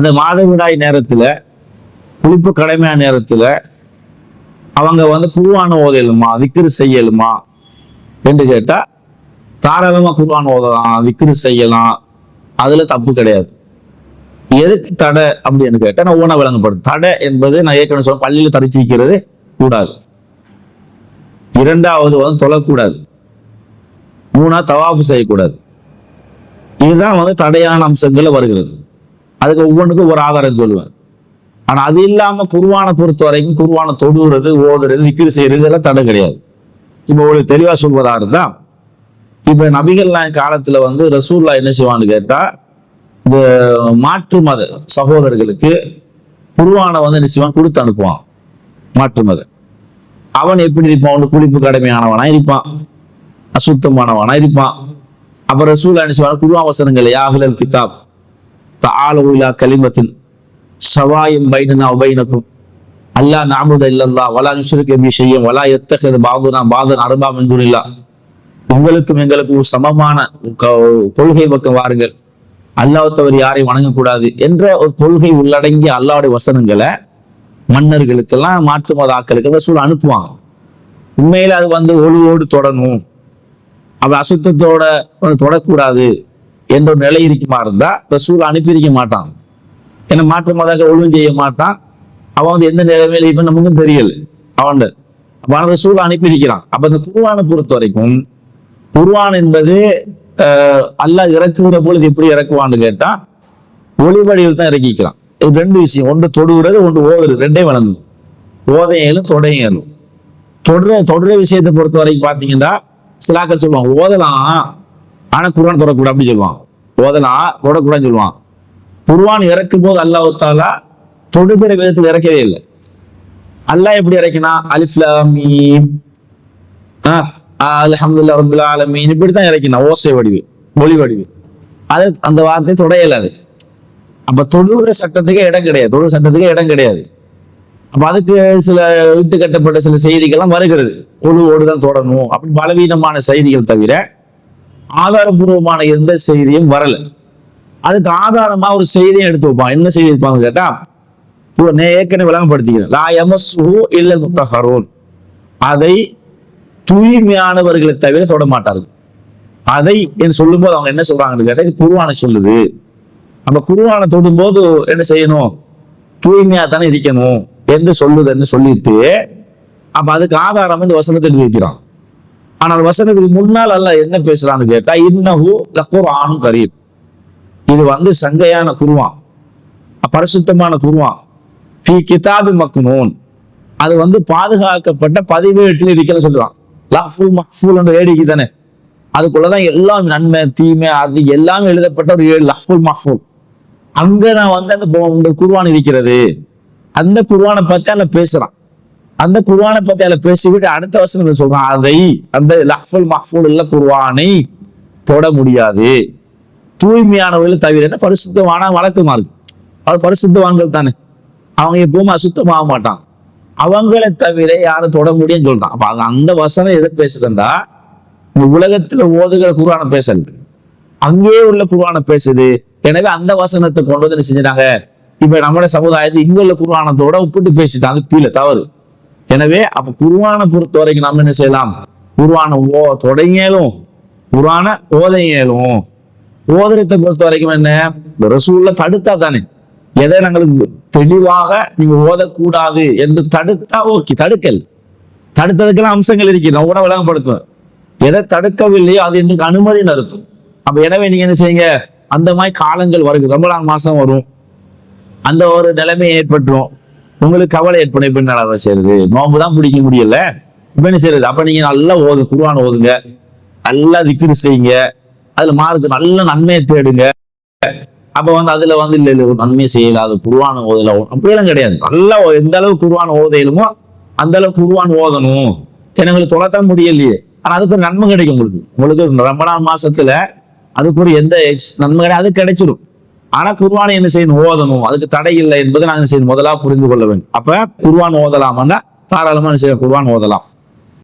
அந்த மாதவிடாய் நேரத்தில் புளிப்பு கடமையான நேரத்தில் அவங்க வந்து குருவான ஓதலுமா விக்கிரு செய்யலுமா என்று கேட்டால் தாராளமாக குருவான ஓதலாம் விக்கிரு செய்யலாம் அதில் தப்பு கிடையாது. எதுக்கு தடை அப்படின்னு கேட்டால் நான் ஊன விளங்கப்படும் தடை என்பது நான் ஏற்கனவே சொல்ல பள்ளியில் தரிச்சு வைக்கிறது கூடாது. இரண்டாவது வந்து தொழக்கூடாது. மூணா தவாப்பு செய்யக்கூடாது. இதுதான் வந்து தடையான அம்சங்களில் வருகிறது. அதுக்கு ஒவ்வொன்றுக்கும் ஒரு ஆதாரம் சொல்லுவார். ஆனால் அது இல்லாமல் குருவானை பொறுத்த வரைக்கும் குருவானை தொடுகிறது ஓதுறது திக்கிரு செய்கிறது இதெல்லாம் தடை கிடையாது. இப்போ ஒரு தெளிவாக சொல்வதா இருந்தா இப்ப நபிகள்லாம் காலத்தில் வந்து ரசூல்லா என்ன செய்வான்னு கேட்டால் இந்த மாற்று மத சகோதரர்களுக்கு குருவானை வந்து என்ன செய்வான்? கொடுத்து அனுப்புவான். மாற்று மத. அவன் எப்படி இருப்பான்? அவனுக்கு குளிப்பு கடமையானவனா இருப்பான். அசுத்தமானவனா இருப்பான். அப்புறம் ரசூல்லா என்ன செய்வான்? குருவா வசனங்கள் யாகுலல் கிதாப். தால கலிமத்தின் சவாயும் பைனனா உபைனக்கும் அல்லா நாமுத இல்லல்லா வலா நுஷருக்கு எப்படி செய்யும் வலா எத்தகது பாபுனா பாதன் அருபா மெங்குரில்லா உங்களுக்கும் எங்களுக்கும் சமமான கொள்கை பக்கம் வாருங்கள். அல்லாஹத்தவர் யாரையும் வணங்கக்கூடாது என்ற ஒரு கொள்கை உள்ளடங்கிய அல்லாவுடைய வசனங்களை மன்னர்களுக்கெல்லாம் மாற்று மத ஆக்களுக்கு ரசூல் அனுப்புவாங்க. உண்மையில அது வந்து ஒழுவோடு தொடணும். அப்படி அசுத்தத்தோட தொடக்கூடாது. என்ற ஒரு நிலை இருக்குமா இருந்தா ரசூல் அனுப்பியிருக்க மாட்டான். ஏன்னா மாற்று மதங்கள் ஒழுங்கு செய்ய மாட்டான். அவன் வந்து எந்த நிலைமையில இப்ப நமக்கும் தெரியல. அவன் அப்ப அவன் ரசூல் அனுப்பியிருக்கிறான் அப்ப இந்த குருவானை பொறுத்த வரைக்கும் குருவான் என்பது அல்லாஹ் இறக்குகிற பொழுது எப்படி இறக்குவான்னு கேட்டா ஒளி வடிவில் தான் இறக்கிக்கிறான். இது ரெண்டு விஷயம். ஒன்று தொடுகிறது ஒன்று ஓதுறது ரெண்டே வளர்ந்து. ஓதையலும் தொடையலும் தொடர தொடர விஷயத்தை பொறுத்த வரைக்கும் பார்த்தீங்கன்னா சிலாக்கள் சொல்லுவாங்க ஓதலாம். ஆனா குருவான் தொடக்கூடாது அப்படி சொல்லுவான். ஓதலாம் தொடக்கூடாதுன்னு சொல்லுவான். குருவான் இறக்கும் போது அல்லாஹ் தாலா தொடுகிற விதத்தில் இறக்கவே இல்லை. அல்லாஹ் எப்படி இறக்கினா? அலிஃப்லாமீம் அலமதுல்லா ரபுல்லா ஆலமீன். இப்படி தான் இறக்கினா. ஓசை வடிவு மொழி வடிவு. அது அந்த வார்த்தை தொடையல அது. அப்ப தொழுகிற சட்டத்துக்கு இடம் கிடையாது. தொழுகிற சட்டத்துக்கு இடம் கிடையாது. அப்ப அதுக்கு சில இட்டு கட்டப்பட்ட சில செய்திகள்லாம் வருகிறது. ஒழு தான் தொடணும். அப்படி பலவீனமான செய்திகள் தவிர ஆதாரபூர்வமான எந்த செய்தியும் வரல. அதுக்கு ஆதாரமா ஒரு செய்தியை எடுத்து வைப்பான் என்ன செய்தி வைப்பாங்க கேட்டா நான் ஏற்கனவே விளங்கப்படுத்திக்கிறேன். லா யமஸ்ஸுஹு இல்லல் முத்தஹரூன். அதை தூய்மையானவர்களை தவிர தொட மாட்டார்கள் அதை என்று சொல்லும்போது அவங்க என்ன சொல்றாங்கன்னு கேட்டா இது குருவானை சொல்லுது. நம்ம குருவானை தொடும்போது என்ன செய்யணும்? தூய்மையா தானே இருக்கணும். என்று சொல்லுதுன்னு சொல்லிட்டு அப்ப அதுக்கு ஆதாரம் இந்த வசனத்தை எழுதி வைக்கிறான். ஆனால் வசனத்துக்கு முன்னால் அல்ல என்ன பேசுறான்னு கேட்டா இன்னஹு லக்குரானும் கரீப். இது வந்து சங்கையான குருவான் பரிசுத்தமான குருவான் ஃபி கிதாபி மக்னூன். அது வந்து பாதுகாக்கப்பட்ட பதிவேட்டில் இருக்கிற சொல்றான். லஃபுல் மஹ்ஃபூல் என்ற வேடிக்கை தானே. அதுக்குள்ளதான் எல்லாம் நன்மை தீமை அது எல்லாமே எழுதப்பட்ட ஒரு ஏழு லஃபுல் மஹ்ஃபூல். அங்கதான் வந்து அந்த குருவான் இருக்கிறது. அந்த குருவானை பத்தி நான் பேசுறான். அந்த குர்ஆனை பத்தி அதில் பேசிவிட்டு அடுத்த வசனத்தை சொல்றான் அதை அந்த லஃபல் மஹ்ஃபூல் உள்ள குர்ஆனை தொட முடியாது. தூய்மையானவர்கள் தவிர என்ன? பரிசுத்தமான வழக்கமா இருக்கு. அவர் பரிசுத்தவான்கள் தானே. அவங்க எப்பவுமே அசுத்தமாக மாட்டான். அவங்களை தவிர யாரும் தொட முடியும்னு சொல்றான். அப்ப அந்த வசனம் எதை பேசுறா இந்த உலகத்துல ஓதுகிற குர்ஆனை பேசல. அங்கேயே உள்ள குர்ஆனை பேசுது. எனவே அந்த வசனத்தை கொண்டு வந்து என்ன செஞ்சுட்டாங்க? இப்ப நம்மளோட சமுதாயத்தை இங்க உள்ள குர்ஆனத்தோட ஒப்பிட்டு பேசிட்டாங்க. அது கீழே தவறு. எனவே அப்ப குருவானை பொறுத்த வரைக்கும் நம்ம என்ன செய்யலாம்? குருவான ஓ தொடங்கியலும் குருவான ஓதையலும் ஓதரத்தை பொறுத்த வரைக்கும் என்ன ரசூல்ல தடுத்தா தானே. எதை நாங்களுக்கு தெளிவாக நீங்க ஓதக்கூடாது என்று தடுத்தா ஓகே தடுக்கல். தடுத்ததுக்கெல்லாம் அம்சங்கள் இருக்கு. நான் உணவு விளங்கப்படுத்துவேன். எதை தடுக்கவில்லையோ அது எங்களுக்கு அனுமதி அர்த்தம் அப்ப எனவே நீங்க என்ன செய்யுங்க? அந்த மாதிரி காலங்கள் வருது. ரமலான் மாசம் வரும். அந்த ஒரு நிலைமை ஏற்பட்டுரும். உங்களுக்கு கவலை ஏற்படும். இப்ப என்ன செய்யுது நோம்பு தான் பிடிக்க முடியல. இப்ப என்ன செய்யறது அப்ப நீங்க நல்லா ஓது குருவான் ஓதுங்க. நல்லா திக்ரு செய்யுங்க. அதுல மார்க்கு நல்ல நன்மையை தேடுங்க. அப்ப வந்து அதுல வந்து இல்ல இல்ல ஒரு நன்மை செய்யல. அது குருவான ஓதல. அப்படியெல்லாம் கிடையாது. நல்லா ஓ- எந்த அளவுக்கு குருவான ஓதையிலுமோ அந்த அளவுக்கு குருவான் ஓதணும். ஏன்னா உங்களுக்கு தொலைத்தான் முடியலையே. ஆனா அதுக்கு நன்மை கிடைக்கும் உங்களுக்கு. உங்களுக்கு ரமணான் மாசத்துல அதுக்கு ஒரு எந்த நன்மை கிடையாது. அது கிடைச்சிடும் ஆனா குர்வானை என்ன செய்யணும் ஓதணும். அதுக்கு தடை இல்லை என்பதை நாங்க செய்யணும் முதலா புரிந்து கொள்ள வேண்டும். அப்ப குர்வான் ஓதலாமான்னா தாராளமா என்ன செய்யணும் ஓதலாம்.